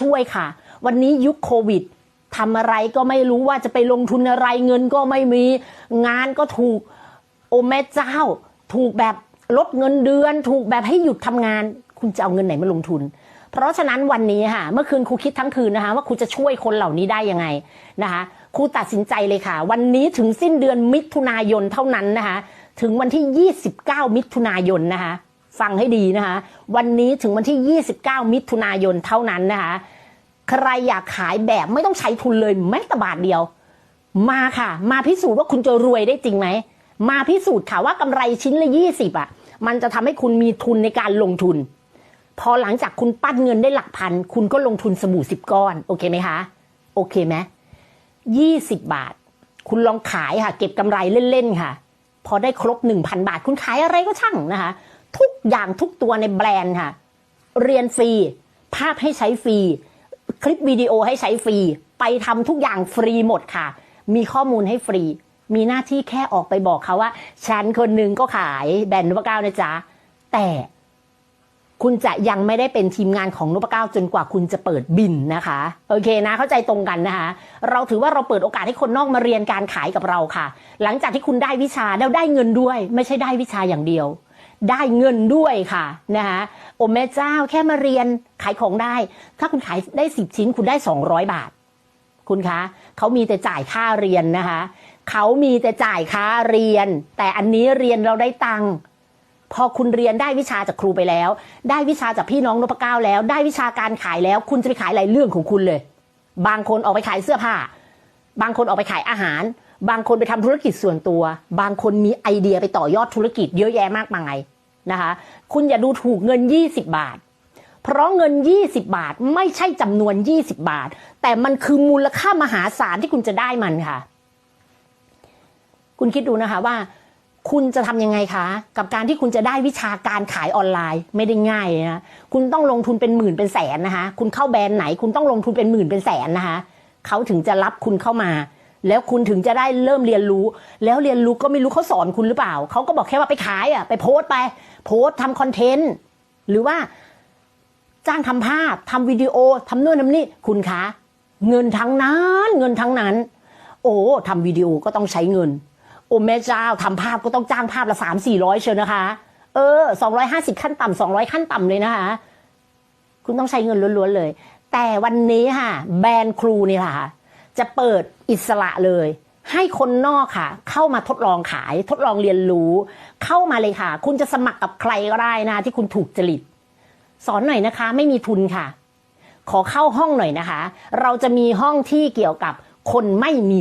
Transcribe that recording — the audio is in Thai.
ช่วยค่ะ วันนี้ยุคโควิดทำอะไรก็ไม่รู้ว่าจะไปลงทุนอะไรเงินก็ไม่มีงานก็ถูกโอแม่เจ้า ถูกแบบลดเงินเดือน ถูกแบบให้หยุดทำงาน คุณจะเอาเงินไหนมาลงทุน เพราะฉะนั้นวันนี้ค่ะ เมื่อคืนครูคิดทั้งคืนนะคะ ว่าครูจะช่วยคนเหล่านี้ได้ยังไงนะคะครูตัดสินใจเลยค่ะ วันนี้ถึงสิ้นเดือนมิถุนายนเท่านั้นนะคะ ถึงวันที่ 29 มิถุนายนนะคะ ฟังให้ดีนะคะ วันนี้ถึงวันที่ 29 มิถุนายนเท่านั้นนะคะ ใครอยากขายแบบไม่ต้องใช้ทุนเลยแม้แต่บาทเดียว มาค่ะ มาพิสูจน์ว่าคุณจะรวยได้จริงไหม มาพิสูจน์ค่ะว่ากำไรชิ้นละยี่สิบอะ มันจะทำให้คุณมีทุนในการลงทุน พอหลังจากคุณปั้นเงินได้หลักพัน คุณก็ลงทุนสบู่สิบก้อน โอเคไหมคะ โอเคไหมยี่สิบบาท คุณลองขายค่ะ เก็บกำไรเล่นๆค่ะ พอได้ครบหนึ่งพันบาท คุณขายอะไรก็ช่างนะคะ ทุกอย่างทุกตัวในแบรนด์ค่ะ เรียนฟรี ภาพให้ใช้ฟรี คลิปวิดีโอให้ใช้ฟรี ไปทำทุกอย่างฟรีหมดค่ะ มีข้อมูลให้ฟรี มีหน้าที่แค่ออกไปบอกเขาว่า ฉันคนหนึ่งก็ขายแบรนด์นพเก้านะจ๊ะ แต่คุณจะยังไม่ได้เป็นทีมงานของนพเก้าจนกว่าคุณจะเปิดบินนะคะ โอเคนะเข้าใจตรงกันนะคะ เราถือว่าเราเปิดโอกาสให้คนนอกมาเรียนการขายกับเราค่ะ หลังจากที่คุณได้วิชาแล้วได้เงินด้วย ไม่ใช่ได้วิชาอย่างเดียว ได้เงินด้วยค่ะนะคะโอแม่เจ้าแค่มาเรียนขายของได้ ถ้าคุณขายได้สิบชิ้นคุณได้สองร้อยบาท คุณคะเขามีแต่จ่ายค่าเรียนนะคะเขามีแต่จ่ายค่าเรียน แต่อันนี้เรียนเราได้ตังค์พอคุณเรียนได้วิชาจากครูไปแล้ว ได้วิชาจากพี่น้องนพเก้าแล้ว ได้วิชาการขายแล้ว คุณจะไปขายอะไรเรื่องของคุณเลย บางคนออกไปขายเสื้อผ้า บางคนออกไปขายอาหาร บางคนไปทำธุรกิจส่วนตัว บางคนมีไอเดียไปต่อยอดธุรกิจเยอะแยะมากมายนะคะ คุณอย่าดูถูกเงิน 20 บาท เพราะเงิน 20 บาทไม่ใช่จำนวน 20 บาท แต่มันคือมูลค่ามหาศาลที่คุณจะได้มันค่ะ คุณคิดดูนะคะว่าคุณจะทำยังไงคะ กับการที่คุณจะได้วิชาการขายออนไลน์ไม่ได้ง่ายนะคุณต้องลงทุนเป็นหมื่นเป็นแสนนะคะ คุณเข้าแบรนด์ไหน คุณต้องลงทุนเป็นหมื่นเป็นแสนนะคะ เขาถึงจะรับคุณเข้ามา แล้วคุณถึงจะได้เริ่มเรียนรู้ แล้วเรียนรู้ก็ไม่รู้เขาสอนคุณหรือเปล่า เขาก็บอกแค่ว่าไปขายอะไปโพสไป โพสทำคอนเทนต์หรือว่า จ้างทำภาพทำวิดีโอทำนู่นทำนี่คุณคะเงินทั้งนั้นเงินทั้งนั้น โอ้ทำวิดีโอก็ต้องใช้เงิน โอ้แม่เจ้าทำภาพก็ต้องจ้างภาพละสามสี่ร้อยเชียวนะคะ เออสองร้อยห้าสิบขั้นต่ำสองร้อยขั้นต่ำเลยนะคะ คุณต้องใช้เงินล้วนๆเลย แต่วันนี้ค่ะ แบรนด์ครูนี่ค่ะ จะเปิดอิสระเลย ให้คนนอกค่ะ เข้ามาทดลองขาย ทดลองเรียนรู้ เข้ามาเลยค่ะ คุณจะสมัครกับใครก็ได้นะที่คุณถูกจริต สอนหน่อยนะคะ ไม่มีทุนค่ะ ขอเข้าห้องหน่อยนะคะ เราจะมีห้องที่เกี่ยวกับคนไม่มี